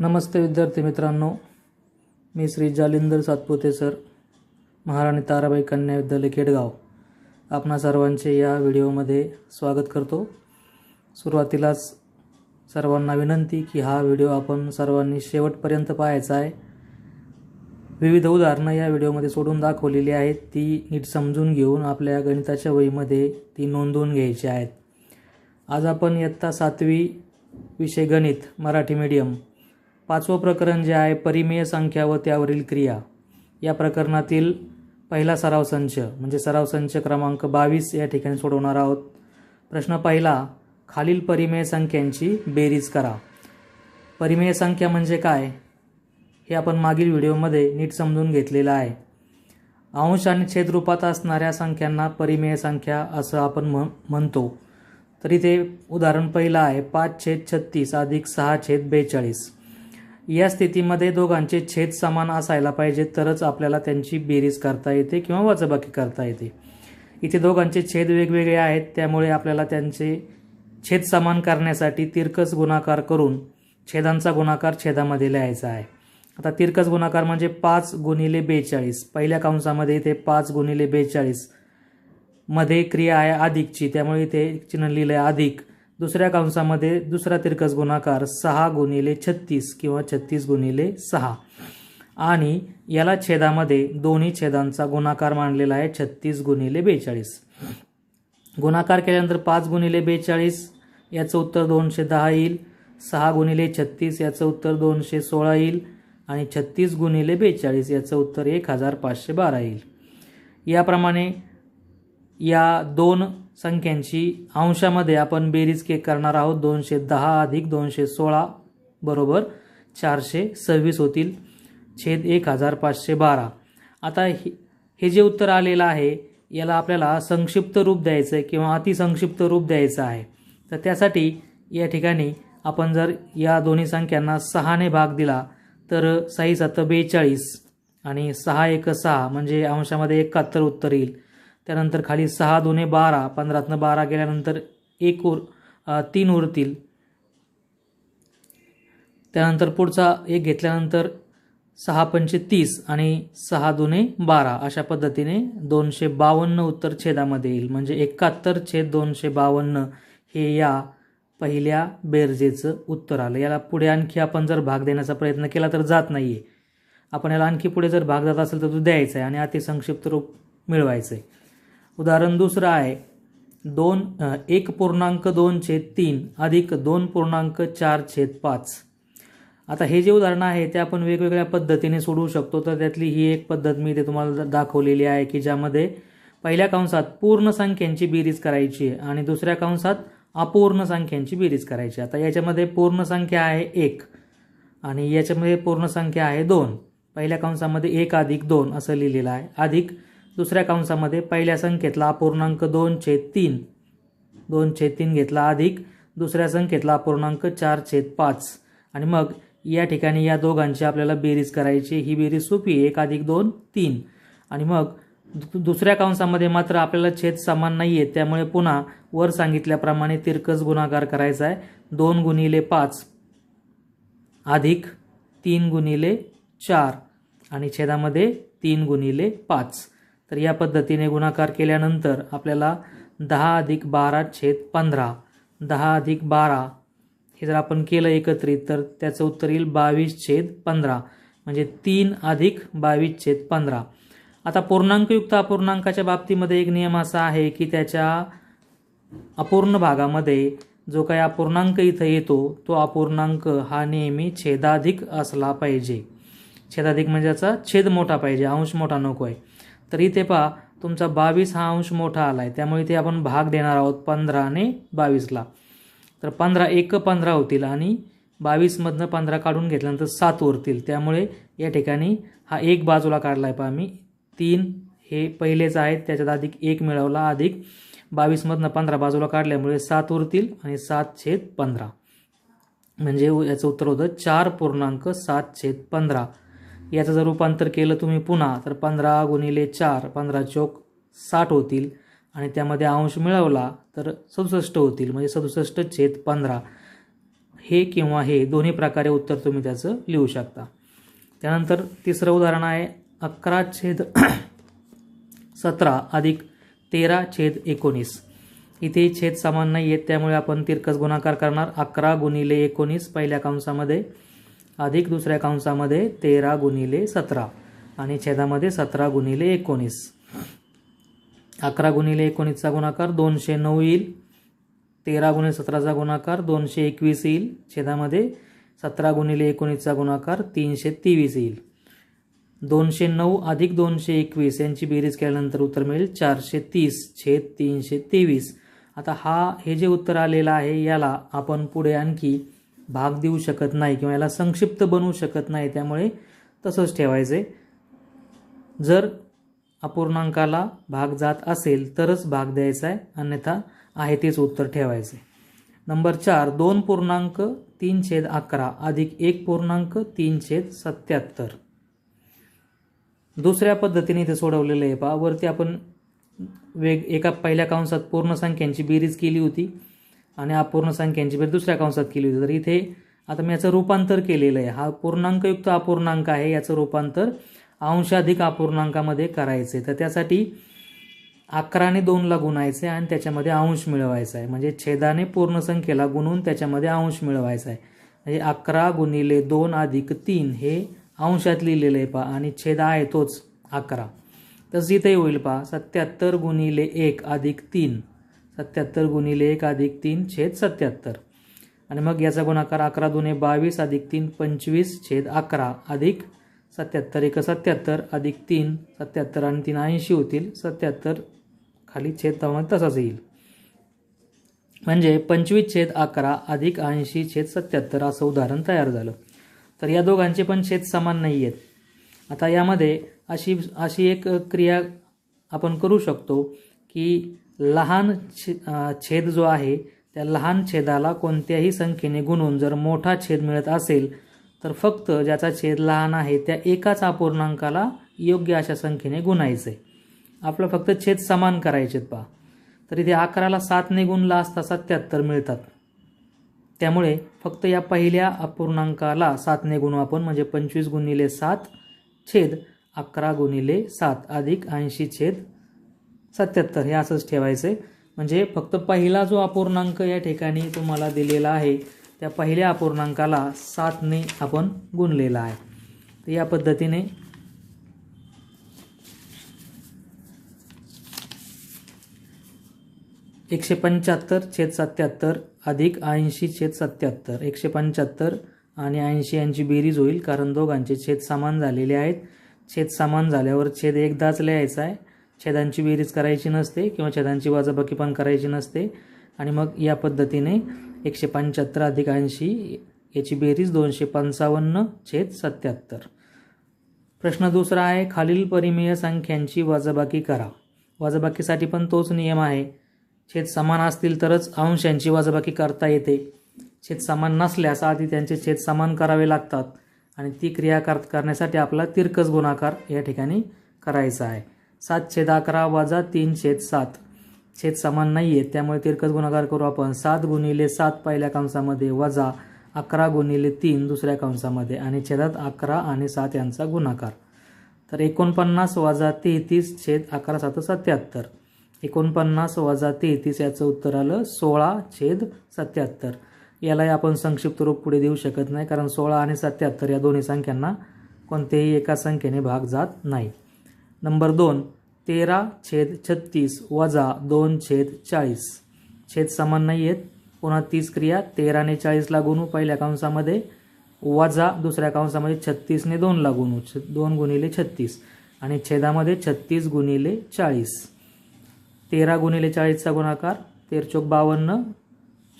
नमस्ते विद्यार्थी मित्रांनो. मी श्री जालिंदर सातपुते सर महाराणी ताराबाई कन्या विद्यालय केडगाव आपणा सर्वांचे या व्हिडिओमध्ये स्वागत करतो. सुरुवातीलाच सर्वांना विनंती की हा व्हिडिओ आपण सर्वांनी शेवटपर्यंत पाहायचा आहे. विविध उदाहरणं या व्हिडिओमध्ये सोडून दाखवलेली आहेत. ती नीट समजून घेऊन आपल्या गणिताच्या वहीमध्ये ती नोंदवून घ्यायची आहेत. आज आपण इयत्ता सातवी विषय गणित मराठी मीडियम पाचवं प्रकरण जे आहे परिमेय संख्या व त्यावरील क्रिया. या प्रकरणातील पहिला सराव संच म्हणजे सराव संच क्रमांक बावीस या ठिकाणी सोडवणार आहोत. प्रश्न पहिला खालील परिमेय संख्यांची बेरीज करा. परिमेय संख्या म्हणजे काय? हे आपण मागील व्हिडिओमध्ये नीट समजून घेतलेलं आहे. अंश आणि छेद रूपात असणाऱ्या संख्यांना परिमेय संख्या असं आपण म म्हणतो. तरी ते उदाहरण पहिलं आहे पाच छेद छत्तीस अधिक सहा छेद बेचाळीस. या स्थितीमध्ये दोघांचे छेद समान असायला पाहिजे तरच आपल्याला त्यांची बेरीज करता येते किंवा वजाबाकी करता येते. इथे दोघांचे छेद वेगवेगळे आहेत त्यामुळे आपल्याला त्यांचे छेद समान करण्यासाठी तिरकस गुणाकार करून छेदांचा गुणाकार छेदामध्ये लिहायचा आहे. आता तिरकस गुणाकार म्हणजे पाच गुणिले बेचाळीस. पहिल्या कंसामध्ये इथे पाच गुणिले बेचाळीसमध्ये क्रिया आहे अधिकची त्यामुळे इथे चिन्ह लिहिलं आहे अधिक. दुसऱ्या कंसामध्ये दुसरा तिरकस गुणाकार सहा गुणिले छत्तीस किंवा छत्तीस गुणिले सहा. आणि याला छेदामध्ये दोन्ही छेदांचा गुणाकार मांडलेला आहे छत्तीस गुणिले बेचाळीस. गुणाकार केल्यानंतर पाच गुणिले बेचाळीस याचं उत्तर दोनशे दहा येईल. सहा गुणिले छत्तीस याचं उत्तर दोनशे सोळा येईल. आणि छत्तीस गुणिले बेचाळीस याचं उत्तर एक हजार पाचशे बारा येईल. याप्रमाणे या दोन संख्यांची अंशामध्ये आपण बेरीज केक करणार आहोत. दोनशे दहा अधिक दोनशे सोळा बरोबर चारशे सव्वीस होतील. छेद एक हजार पाचशे बारा. आता हे हे जे उत्तर आलेलं आहे याला आपल्याला संक्षिप्त रूप द्यायचं आहे किंवा अतिसंक्षिप्त रूप द्यायचं आहे. तर त्यासाठी या ठिकाणी आपण जर या दोन्ही संख्यांना सहाने भाग दिला तर सही सत्त बेचाळीस आणि सहा एक सहा म्हणजे अंशामध्ये एकाहत्तर उत्तर येईल. त्यानंतर खाली सहा दोन्ही बारा पंधरातनं बारा गेल्यानंतर एक उर तीन उरतील त्यानंतर पुढचा एक घेतल्यानंतर सहा पंचे तीस आणि सहा दोन्ही बारा. अशा पद्धतीने दोनशे बावन्न उत्तर छेदामध्ये येईल. म्हणजे एकाहत्तर छेद दोनशे बावन्न हे या पहिल्या बेरजेचं उत्तर आलं. याला पुढे आणखी आपण जर भाग देण्याचा प्रयत्न केला तर जात नाही आहे आपण याला आणखी पुढे जर भाग जात असेल तर तो द्यायचा आहे आणि अतिसंक्षिप्त रूप मिळवायचं आहे उदाहरण दुसरं आहे. दोन एक पूर्णांक दोन छेद तीन अधिक दोन पूर्णांक चार छेद पाच. आता हे जे उदाहरण आहे ते आपण वेगवेगळ्या पद्धतीने सोडवू शकतो. तर त्यातली ही एक पद्धत मी ते तुम्हाला दाखवलेली आहे की ज्यामध्ये पहिल्या कंसात पूर्ण संख्यांची बेरीज करायची आहे आणि दुसऱ्या कंसात अपूर्ण संख्यांची बेरीज करायची आता याच्यामध्ये पूर्ण संख्या आहे एक आणि याच्यामध्ये पूर्ण संख्या आहे दोन. पहिल्या कंसामध्ये एक अधिक दोन असं लिहिलेलं आहे. अधिक दुसऱ्या कंसामध्ये पहिल्या संख्येतला अपूर्णांक दोन छेद तीन. दोन छेद तीन घेतला अधिक दुसऱ्या संख्येतला अपूर्णांक चार छेद पाच. आणि मग या ठिकाणी या दोघांची आपल्याला बेरीज करायची ही बेरीज सोपी एक अधिक दोन तीन. आणि मग दु- दुसऱ्या कंसामध्ये मात्र आपल्याला छेद समान नाही आहे त्यामुळे पुन्हा वर सांगितल्याप्रमाणे तिरकस गुणाकार करायचा आहे. दोन गुणिले पाच अधिक तीन गुणिले चार. आणि छेदामध्ये तीन गुणिले पाच. तर या पद्धतीने गुणाकार केल्यानंतर आपल्याला दहा अधिक बारा छेद पंधरा. दहा अधिक बारा. हे जर आपण केलं एकत्रित तर त्याचं उत्तर येईल बावीस छेद पंधरा. म्हणजे तीन अधिक बावीस छेद पंधरा. आता पूर्णांकयुक्त अपूर्णांकाच्या बाबतीमध्ये एक नियम असा आहे की त्याच्या अपूर्ण भागामध्ये जो काही अपूर्णांक इथं येतो तो अपूर्णांक हा नेहमी छेदाधिक असला पाहिजे. छेदाधिक म्हणजे याचा छेद मोठा पाहिजे अंश मोठा नको आहे. तर इथे पहा तुमचा बावीस हा अंश मोठा आला आहे त्यामुळे इथे आपण भाग देणार आहोत पंधरा आणि बावीसला. तर पंधरा एक पंधरा होतील आणि बावीसमधनं पंधरा काढून घेतल्यानंतर सात उरतील त्यामुळे या ठिकाणी हा एक बाजूला काढला आहे पहा मी तीन हे पहिलेच आहेत त्याच्यात अधिक एक मिळवला अधिक बावीसमधनं पंधरा बाजूला काढल्यामुळे सात उरतील आणि सात छेद पंधरा. म्हणजे याचं उत्तर होतं चार पूर्णांक सात छेद पंधरा. याचं जर रूपांतर केलं तुम्ही पुन्हा तर पंधरा गुणिले चार पंधरा चौक साठ होतील. आणि त्यामध्ये अंश मिळवला तर सदुसष्ट होतील. म्हणजे सदुसष्ट छेद पंधरा. हे किंवा हे दोन्ही प्रकारे उत्तर तुम्ही त्याचं लिहू शकता. त्यानंतर तिसरं उदाहरण आहे अकरा छेद सतरा अधिक तेरा छेद एकोणीस. इथे छेद समान नाही आहेत त्यामुळे आपण तिरकस गुणाकार करणार. अकरा गुणिले एकोणीस पहिल्या कंसामध्ये अधिक दुसऱ्या कंसामध्ये तेरा गुणिले सतरा आणि छेदामध्ये सतरा गुणिले एकोणीस. अकरा गुणिले एकोणीसचा गुणाकार दोनशे नऊ येईल. तेरा गुणिले सतराचा गुणाकार दोनशे एकवीस येईल. छेदामध्ये सतरा गुणिले एकोणीसचा गुणाकार तीनशे तेवीस येईल. दोनशे नऊ अधिक दोनशे एकवीस यांची बेरीज केल्यानंतर उत्तर मिळेल चारशे तीस छेद तीनशे तेवीस. आता हा हे जे उत्तर आलेलं आहे याला आपण पुढे आणखी भाग देऊ शकत नाही किंवा याला संक्षिप्त बनवू शकत नाही त्यामुळे तसंच ठेवायचे. जर अपूर्णांकाला भाग जात असेल तरच भाग द्यायचा आहे अन्यथा आहे तेच उत्तर ठेवायचे. नंबर चार दोन पूर्णांक तीन छेद अकरा अधिक एक पूर्णांक तीन छेद सत्याहत्तर दुसऱ्या पद्धतीने इथे सोडवलेलं आहे. पहा वरती आपण वेग एका पहिल्या कंसात पूर्ण संख्यांची बेरीज केली होती. आणि अपूर्ण संख्यांची बेरीज दुसऱ्या कंसात केली होती. तर इथे आता मी याचं रूपांतर केलेलं आहे. हा पूर्णांकयुक्त अपूर्णांक आहे याचं रूपांतर अंशाधिक अपूर्णांकामध्ये करायचे तर त्यासाठी अकराने दोनला गुणायचे आणि त्याच्यामध्ये अंश मिळवायचा आहे. म्हणजे छेदाने पूर्णसंख्येला गुणून त्याच्यामध्ये अंश मिळवायचा आहे. म्हणजे अकरा गुणिले दोन अधिक तीन हे अंशात लिहिलेलं आहे पहा. आणि छेद आहे तोच अकरा. तसं इथे होईल पहा. सत्याहत्तर गुणिले एक अधिक तीन. सत्याहत्तर गुणिले एक अधिक तीन छेद सत्याहत्तर. आणि मग याचा गुणाकार अकरा दुने बावीस अधिक तीन पंचवीस छेद अकरा अधिक सत्याहत्तर एक सत्याहत्तर अधिक तीन सत्याहत्तर आणि तीन ऐंशी होतील. सत्याहत्तर खाली छेद त्यामुळे तसाच येईल. म्हणजे पंचवीस छेद अकरा अधिक ऐंशी छेद सत्याहत्तर असं उदाहरण तयार झालं. तर या दोघांचे पण छेद समान नाही आहेत आता यामध्ये अशी अशी एक क्रिया आपण करू शकतो की लहान छे छेद जो आहे त्या लहान छेदाला कोणत्याही संख्येने गुणून जर मोठा छेद मिळत असेल तर फक्त ज्याचा छेद लहान आहे त्या एकाच अपूर्णांकाला योग्य अशा संख्येने गुणायचे. आपलं फक्त छेद समान करायचेत पहा. तर इथे अकराला सातने गुणला असता सत्याहत्तर मिळतात. त्यामुळे फक्त या पहिल्या अपूर्णांकाला सातने गुणू आपण म्हणजे पंचवीस गुणिले सात छेद अकरा गुणिले सात अधिक ऐंशी छेद सत्याहत्तर हे असंच ठेवायचं आहे म्हणजे फक्त पहिला जो अपूर्णांक या ठिकाणी तुम्हाला दिलेला आहे त्या पहिल्या अपूर्णांकाला सातने आपण गुणलेला आहे. तर या पद्धतीने एकशे पंच्याहत्तर छेद सत्याहत्तर अधिक ऐंशी छेद सत्याहत्तर. एकशे पंच्याहत्तर आणि ऐंशी यांची बेरीज होईल कारण दोघांचे छेद समान झालेले आहेत. छेद समान झाल्यावर छेद एकदाच लिहायचा आहे. छेदांची बेरीज करायची नसते किंवा छेदांची वाजाबाकी पण करायची नसते. आणि मग या पद्धतीने एकशे पंच्याहत्तर अधिक ऐंशी याची बेरीज दोनशे पंचावन्न छेद सत्याहत्तर. प्रश्न दुसरा आहे खालील परिमेय संख्यांची वाजाबाकी करा. वाजाबाकीसाठी पण तोच नियम आहे. छेद समान असतील तरच अंशांची वाजाबाकी करता येते. छेद समान नसल्यास आधी त्यांचे छेद समान करावे लागतात. आणि ती क्रिया कर करण्यासाठी आपला तिरकस गुणाकार या ठिकाणी करायचा आहे. सात छेद अकरा वजा तीन छेद सात. छेद समान नाही आहेत त्यामुळे तिरकस गुणाकार करू आपण. सात गुणिले सात पहिल्या कंसामध्ये वजा अकरा गुणिले तीन दुसऱ्या कंसामध्ये आणि छेदात अकरा आणि सात यांचा गुणाकार. तर एकोणपन्नास वजा तेहतीस छेद अकरा सात सत्याहत्तर. एकोणपन्नास वजा तेहतीस याचं उत्तर आलं सोळा छेद सत्याहत्तर. यालाही आपण संक्षिप्त रूप पुढे देऊ शकत नाही कारण सोळा आणि सत्याहत्तर या दोन्ही संख्यांना कोणत्याही एका संख्येने भाग जात नाही. नंबर दोन तेरा छेद छत्तीस वजा दोन छेद चाळीस. छेद समान नाही आहेत. पुन्हा तीस क्रिया तेराने चाळीसला गुणू पहिल्या कंसामध्ये वजा दुसऱ्या कंसामध्ये छत्तीसने दोनला गुणू छ दोन गुणिले छत्तीस. आणि छेदामध्ये छत्तीस गुणिले चाळीस. तेरा गुणिले चाळीसचा गुणाकार तेरचोक बावन्न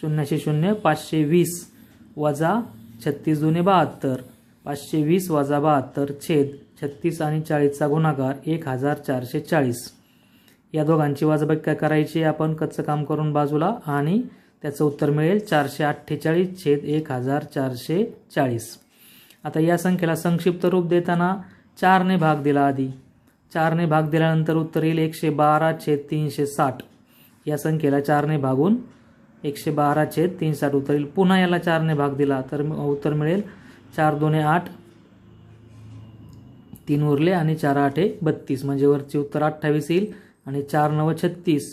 शून्यशे शून्य पाचशे वीस वजा छत्तीस दुने बहात्तर. पाचशे वीस वजा बहात्तर छेद छत्तीस आणि चाळीसचा गुणाकार एक हजार चारशे चाळीस. या दोघांची वजाबाकी काय करायची? आपण कच्चं काम करून बाजूला आणि त्याचं उत्तर मिळेल चारशे अठ्ठेचाळीस छेद एक हजार चारशे चाळीस. आता या संख्येला संक्षिप्त रूप देताना चारने भाग दिला आधी. चारने भाग दिल्यानंतर उत्तर येईल एकशे बारा छेद तीनशे साठ. या संख्येला चारने भागून एकशे बारा छेद तीन साठ उत्तर येईल. पुन्हा याला चारने भाग दिला तर उत्तर मिळेल चार दोने आठ तीन उरले आणि चार आठे बत्तीस. म्हणजे वरचे उत्तर अठ्ठावीस येईल आणि चार नव छत्तीस.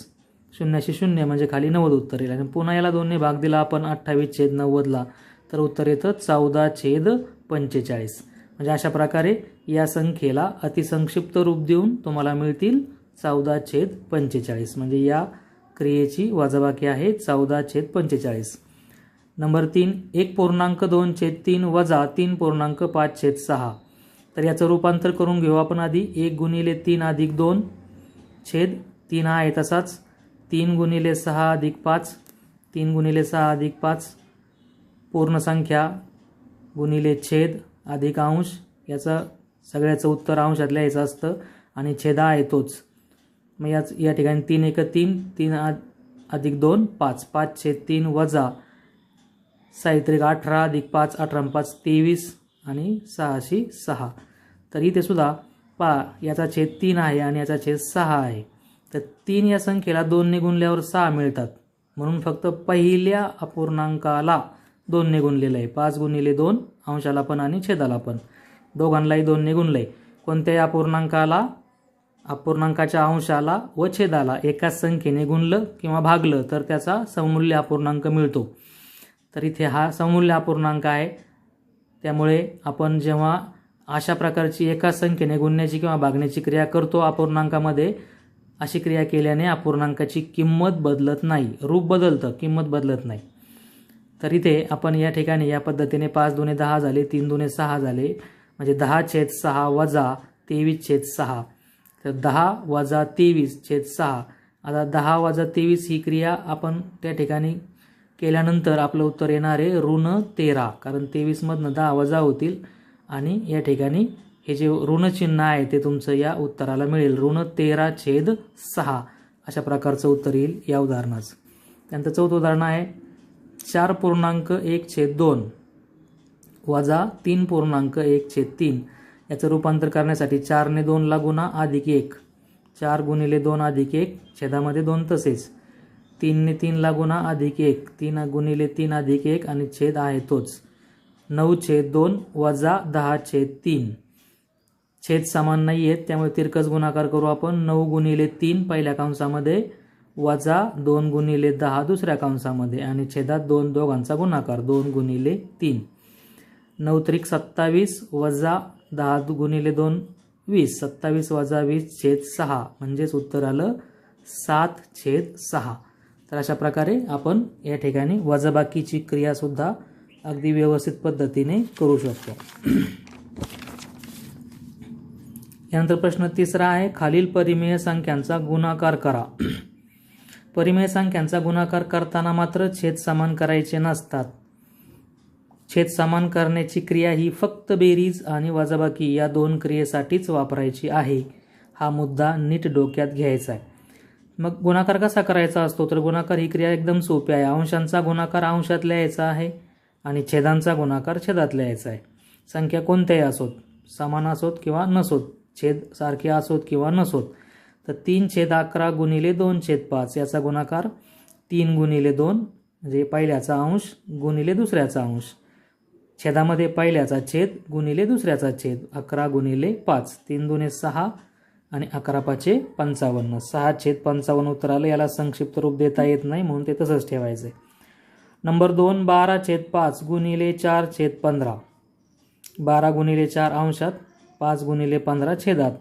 शून्याशे शून्य म्हणजे खाली नव्वद उत्तर येईल. आणि पुन्हा याला दोन्ही भाग दिला आपण अठ्ठावीस छेद नव्वदला तर उत्तर येतं चौदा छेद पंचेचाळीस. म्हणजे अशा प्रकारे या संख्येला अतिसंक्षिप्त रूप देऊन तुम्हाला मिळतील चौदा छेद पंचेचाळीस. म्हणजे या क्रियेची वजाबाकी आहे चौदा छेद पंचेचाळीस. नंबर तीन एक पूर्णांक दोन छेद तीन वजा तीन पूर्णांक पाच छेद सहा. तर याचं रूपांतर करून घेऊ आपण आधी. एक गुणिले तीन अधिक दोन छेद तीन हा आहे तसाच तीन गुणिले सहा अधिक पाच. तीन गुणिले सहा अधिक पाच. पूर्ण संख्या गुणिले छेद अधिक अंश. याचं सगळ्याचं उत्तर अंशातल्या याचं असतं आणि छेदा आहे तोच मग याच या ठिकाणी तीन एक तीन. तीन अधिक दोन पाच. पाच छेद तीन वजा साहित्रिक अठरा अधिक पाच अठरा पाच तेवीस. आणि सहाशे सहा. तर इथे सुद्धा पा याचा छेद तीन आहे आणि याचा छेद सहा आहे. तर तीन या संख्येला दोनने गुणल्यावर सहा मिळतात. म्हणून फक्त पहिल्या अपूर्णांकाला दोनने गुणलेलं आहे. पाच गुणिले दोन अंशाला पण आणि छेदाला पण. दोघांनाही दोनने गुणलं आहे कोणत्याही अपूर्णांकाला अपूर्णांकाच्या अंशाला व छेदाला एकाच संख्येने गुणलं किंवा भागलं तर त्याचा समूल्य अपूर्णांक मिळतो. तर इथे हा समूल्य अपूर्णांक आहे. त्यामुळे आपण जेव्हा अशा प्रकारची एका संख्येने गुणण्याची किंवा भागण्याची क्रिया करतो अपूर्णांकामध्ये अशी क्रिया केल्याने अपूर्णांकाची किंमत बदलत नाही. रूप बदलतं किंमत बदलत नाही. तर इथे आपण या ठिकाणी या पद्धतीने पाच दुने दहा झाले तीन दुने सहा झाले. म्हणजे दहा छेद सहा वजा तेवीस छेद सहा. तर दहा वजा तेवीस छेद सहा. आता दहा वजा तेवीस ही क्रिया आपण त्या ठिकाणी केल्यानंतर आपलं उत्तर येणार आहे ऋण तेरा कारण तेवीसमधनं दहा वजा होतील. आणि या ठिकाणी हे जे ऋणचिन्ह आहे ते तुमचं या उत्तराला मिळेल. ऋण तेरा छेद सहा अशा प्रकारचं उत्तर येईल या उदाहरणाचं. त्यानंतर चौथं उदाहरण आहे चार पूर्णांक एक छेद दोन वजा तीन पूर्णांक एक छेद तीन. याचं रूपांतर करण्यासाठी चारने दोनला गुणा अधिक एक. चार गुणिले दोन अधिक एक छेदामध्ये दोन तसेच. तीनने तीनला गुणा अधिक एक. तीन गुणिले तीन अधिक एक आणि छेद आहे तोच. नऊ छेद दोन वजा दहा छेद तीन. छेद समान नाही आहेत त्यामुळे तिरकस गुणाकार करू आपण. नऊ गुणिले तीन पहिल्या कंसामध्ये वजा दोन गुणिले दहा दुसऱ्या कंसामध्ये आणि छेदात दोन दोघांचा गुणाकार दोन गुणिले तीन. नऊ त्रिक सत्तावीस वजा दहा गुणिले दोन वीस. सत्तावीस वजा वीस छेद सहा. म्हणजेच उत्तर आलं सात छेद सहा. तर अशा प्रकारे आपण या ठिकाणी वजाबाकीची क्रियासुद्धा अगदी व्यवस्थित पद्धतीने करू शकतो. यानंतर प्रश्न तिसरा आहे खालील परिमेय संख्यांचा गुणाकार करा. परिमेय संख्यांचा गुणाकार करताना मात्र छेद समान करायचे नसतात. छेद समान करण्याची क्रिया ही फक्त बेरीज आणि वजाबाकी या दोन क्रियेसाठीच वापरायची आहे. हा मुद्दा नीट डोक्यात घ्यायचा आहे. मग गुणाकार कसा करायचा असतो? तर गुणाकार ही क्रिया एकदम सोपी आहे. अंशांचा गुणाकार अंशात लिहायचा आहे आणि छेदांचा गुणाकार छेदात लिहायचा आहे. संख्या कोणत्याही असोत समान असोत किंवा नसोत छेद सारखे असोत किंवा नसोत तर तीन छेद अकरा गुणिले दोन छेद पाच याचा गुणाकार तीन गुणिले दोन म्हणजे पहिल्याचा अंश गुणिले दुसऱ्याचा अंश. छेदामध्ये पहिल्याचा छेद गुणिले दुसऱ्याचा छेद अकरा गुणिले पाच तीन दुने सहा आणि अकरा पाचे पंचावन्न. सहा छेद पंचावन्न उत्तर आलं याला संक्षिप्त रूप देता येत नाही म्हणून ते तसंच ठेवायचं आहे नंबर दोन बारा छेद पाच गुणिले चार छेद पंधरा. बारा गुणिले चार अंशात पाच गुणिले पंधरा छेदात.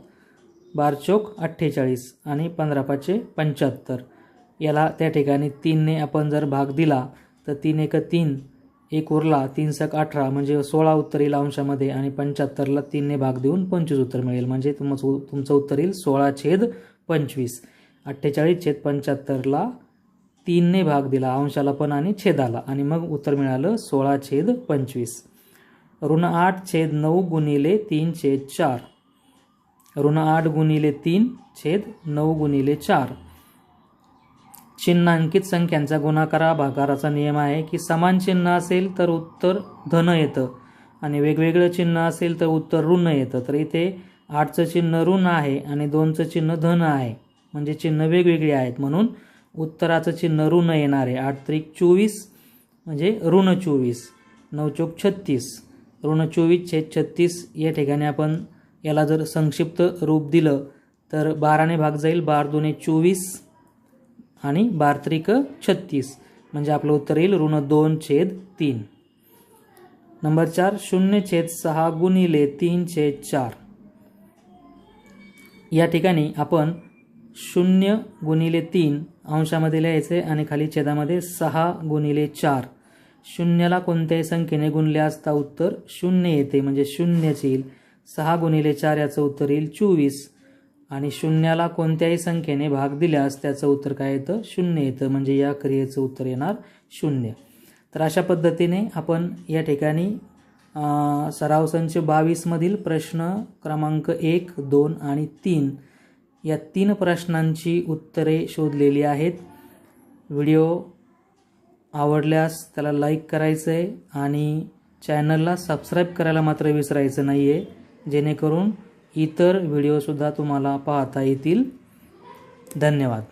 बार चोक अठ्ठेचाळीस आणि पंधरा पाचशे पंच्याहत्तर. याला त्या ठिकाणी तीनने आपण जर भाग दिला तर तीन एक तीन एक उरला तीन सक अठरा म्हणजे सोळा उत्तर येईल अंशामध्ये आणि पंच्याहत्तरला तीनने भाग देऊन पंचवीस उत्तर मिळेल. म्हणजे तुमचं तुमचं उत्तर येईल सोळा छेद पंचवीस. अठ्ठेचाळीस छेद पंच्याहत्तरला तीनने भाग दिला अंशाला पण आणि छेदाला. आणि मग उत्तर मिळालं सोळा छेद पंचवीस. ऋण आठ छेद नऊ गुणिले तीन छेद चार. ऋण आठ गुणिले तीन छेद नऊ गुणिले चार. चिन्हांकित संख्यांचा गुणाकारा भागाराचा नियम आहे की समान चिन्ह असेल तर उत्तर धन येतं आणि वेगवेगळं चिन्ह असेल तर उत्तर ऋण येतं. तर इथे आठचं चिन्ह ऋण आहे आणि दोनचं चिन्ह धन आहे. म्हणजे चिन्ह वेगवेगळी आहेत. म्हणून उत्तराचं चिन्ह ऋण येणार आहे. आठ त्रिक चोवीस म्हणजे ऋण चोवीस. नऊ चौक छत्तीस. ऋण चोवीस छेद छत्तीस. या ठिकाणी आपण याला जर संक्षिप्त रूप दिलं तर बाराने भाग जाईल. बार दोने चोवीस. आणि बारत्रिक छत्तीस. म्हणजे आपलं उत्तर येईल ऋण दोन छेद तीन. नंबर चार शून्य छेद सहा गुणिले तीन छेद चार. या ठिकाणी आपण शून्य गुणिले तीन अंशामध्ये लिहायचे आणि खाली छेदामध्ये सहा गुणिले चार. शून्याला कोणत्याही संख्येने गुणले असता उत्तर शून्य येते. म्हणजे शून्यच येईल. सहा गुणिले चार याचं उत्तर येईल चोवीस. आणि शून्याला कोणत्याही संख्येने भाग दिल्यास त्याचं उत्तर काय येतं? शून्य येतं. म्हणजे या क्रियेचं उत्तर येणार शून्य. तर अशा पद्धतीने आपण या ठिकाणी सराव संच बावीसमधील प्रश्न क्रमांक एक दोन आणि तीन या तीन प्रश्नांची उत्तरे शोधलेली आहेत. व्हिडिओ आवडल्यास त्याला लाईक करायचं आहे आणि चॅनलला सबस्क्राईब करायला मात्र विसरायचं नाही आहे जेणेकरून इतर व्हिडिओसुद्धा तुम्हाला पाहता येतील. धन्यवाद.